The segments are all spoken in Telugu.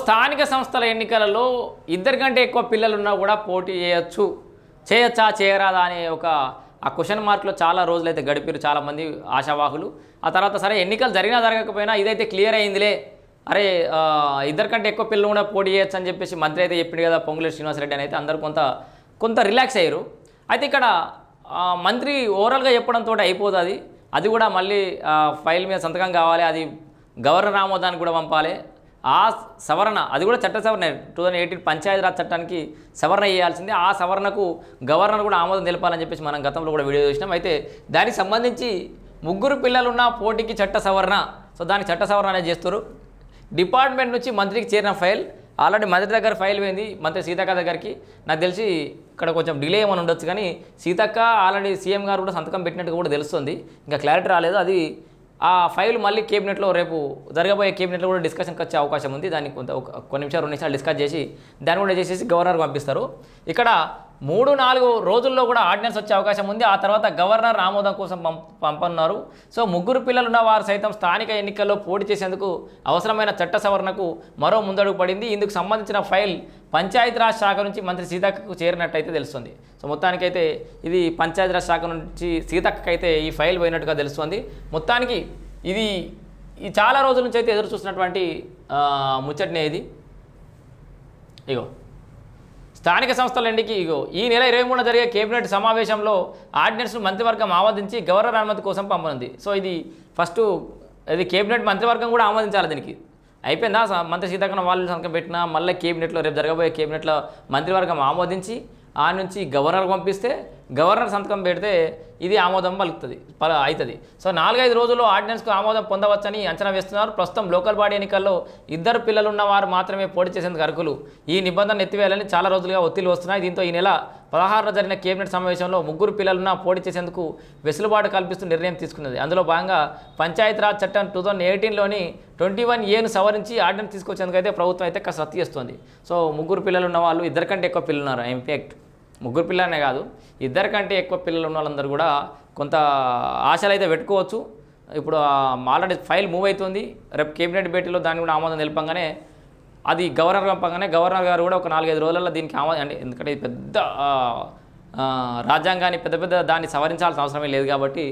స్థానిక సంస్థల ఎన్నికలలో ఇద్దరికంటే ఎక్కువ పిల్లలు ఉన్నా కూడా పోటీ చేయొచ్చు. చేయొచ్చా చేయరాదా అనే ఒక ఆ క్వశ్చన్ మార్క్లో చాలా రోజులైతే గడిపారు చాలామంది ఆశావాహులు. ఆ తర్వాత సరే ఎన్నికలు జరిగినా జరగకపోయినా ఇదైతే క్లియర్ అయిందిలే. అరే ఆ, ఇద్దరికంటే ఎక్కువ పిల్లలు కూడా పోటీ చేయొచ్చు అని చెప్పేసి మంత్రి అయితే చెప్పింది కదా పొంగులేటి శ్రీనివాసరెడ్డి అని అయితే అందరూ కొంత కొంత రిలాక్స్ అయ్యారు. అయితే ఇక్కడ మంత్రి ఓవరాల్గా చెప్పడంతో అయిపోతుంది. అది కూడా మళ్ళీ ఫైల్ మీద సంతకం కావాలి అది గవర్నర్ ఆమోదానికి కూడా పంపాలి. ఆ సవరణ అది కూడా చట్ట సవరణ. టూ థౌజండ్ ఎయిటీన్ పంచాయతీరాజ్ చట్టానికి సవరణ చేయాల్సింది. ఆ సవరణకు గవర్నర్ కూడా ఆమోదం తెలపాలని చెప్పేసి మనం గతంలో కూడా వీడియో చూసినాం. అయితే దానికి సంబంధించి ముగ్గురు పిల్లలున్న పోటీకి చట్ట సవరణ. సో దానికి చట్ట సవరణ అనేది చేస్తారు. డిపార్ట్మెంట్ నుంచి మంత్రికి చేరిన ఫైల్. ఆల్రెడీ మంత్రి దగ్గర ఫైల్ పోయింది మంత్రి సీతక్క దగ్గరికి. నాకు తెలిసి ఇక్కడ కొంచెం డిలే ఏమైనా ఉండొచ్చు కానీ సీతక్క ఆల్రెడీ సీఎం గారు కూడా సంతకం పెట్టినట్టు కూడా తెలుస్తుంది. ఇంకా క్లారిటీ రాలేదు. అది ఆ ఫైల్ మళ్ళీ కేబినెట్లో రేపు జరగబోయే కేబినెట్లో కూడా డిస్కషన్కి వచ్చే అవకాశం ఉంది. దాన్ని కొంత ఒక కొన్ని నిమిషాలు రెండు నిమిషాలు డిస్కస్ చేసి దాన్ని కూడా చేసేసి గవర్నర్కి పంపిస్తారు. ఇక్కడ మూడు నాలుగు రోజుల్లో కూడా ఆర్డినెన్స్ వచ్చే అవకాశం ఉంది. ఆ తర్వాత గవర్నర్ ఆమోదం కోసం పంపనున్నారు. సో ముగ్గురు పిల్లలున్న వారు సైతం స్థానిక ఎన్నికల్లో పోటీ చేసేందుకు అవసరమైన చట్ట సవరణకు మరో ముందడుగు పడింది. ఇందుకు సంబంధించిన ఫైల్ పంచాయతీరాజ్ శాఖ నుంచి మంత్రి సీతక్కకు చేరినట్టయితే తెలుస్తుంది. సో మొత్తానికైతే ఇది పంచాయతీరాజ్ శాఖ నుంచి సీతక్కకైతే ఈ ఫైల్ పోయినట్టుగా తెలుస్తుంది. మొత్తానికి ఇది ఈ చాలా రోజుల నుంచి అయితే ఎదురు చూసినటువంటి ఆ, ఇది. ఇగో. స్థానిక సంస్థల ఎన్నిక ఇగో ఈ నెల ఇరవై మూడున జరిగే కేబినెట్ సమావేశంలో ఆర్డినెన్స్ను మంత్రివర్గం ఆమోదించి గవర్నర్ అనుమతి కోసం పంపనుంది. సో ఇది ఫస్ట్ ఇది కేబినెట్ మంత్రివర్గం కూడా ఆమోదించాలి దీనికి. అయిపోయిందా? మంత్రి సీతారామన్ వాళ్ళు సంతకం పెట్టినా మళ్ళీ కేబినెట్లో రేపు జరగబోయే కేబినెట్లో మంత్రివర్గం ఆమోదించి ఆ నుంచి గవర్నర్ పంపిస్తే గవర్నర్ సంతకం పెడితే ఇది ఆమోదం పలుకుతుంది పల అవుతుంది. సో నాలుగైదు రోజుల్లో ఆర్డినెన్స్కు ఆమోదం పొందవచ్చని అంచనా వేస్తున్నారు. ప్రస్తుతం లోకల్ బాడీ ఎన్నికల్లో ఇద్దరు పిల్లలున్న వారు మాత్రమే పోటీ చేసేందుకు అర్హులు. ఈ నిబంధన ఎత్తివేయాలని చాలా రోజులుగా ఒత్తిళ్ళు వస్తున్నాయి. దీంతో ఈ నెల పదహారున జరిగిన కేబినెట్ సమావేశంలో ముగ్గురు పిల్లలున్న పోటీ చేసేందుకు వెసులుబాటు కల్పిస్తూ నిర్ణయం తీసుకున్నది. అందులో భాగంగా పంచాయతీరాజ్ చట్టం టూ థౌజండ్ ఎయిటీన్లోని ట్వంటీ వన్ ఏను సవరించి ఆర్డినెన్స్ తీసుకొచ్చేందుకు అయితే ప్రభుత్వం అయితే కసరత్తు చేస్తుంది. సో ముగ్గురు పిల్లలు ఉన్న వాళ్ళు ఇద్దరికంటే ఎక్కువ పిల్లలు ఉన్నారు ఇంపాక్ట్ ముగ్గురు పిల్లలనే కాదు ఇద్దరికంటే ఎక్కువ పిల్లలు ఉన్న వాళ్ళందరూ కూడా కొంత ఆశలు అయితే పెట్టుకోవచ్చు. ఇప్పుడు ఆల్రెడీ ఫైల్ మూవ్ అవుతుంది. రేపు కేబినెట్ భేటీలో దాన్ని కూడా ఆమోదం తెలిపంగానే అది గవర్నర్ పంపంగానే గవర్నర్ గారు కూడా ఒక నాలుగైదు రోజులలో దీనికి ఆమోదం అంటే ఎందుకంటే పెద్ద రాజ్యాంగాన్ని పెద్ద పెద్ద దాన్ని సవరించాల్సిన అవసరమే లేదు కాబట్టి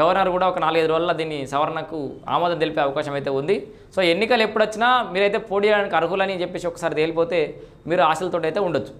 గవర్నర్ కూడా ఒక నాలుగైదు రోజుల్లో దీన్ని సవరణకు ఆమోదం తెలిపే అవకాశం అయితే ఉంది. సో ఎన్నికలు ఎప్పుడు వచ్చినా మీరైతే పోటీ చేయడానికి అర్హులని చెప్పేసి ఒకసారి తేలిపోతే మీరు ఆశలతో అయితే ఉండొచ్చు.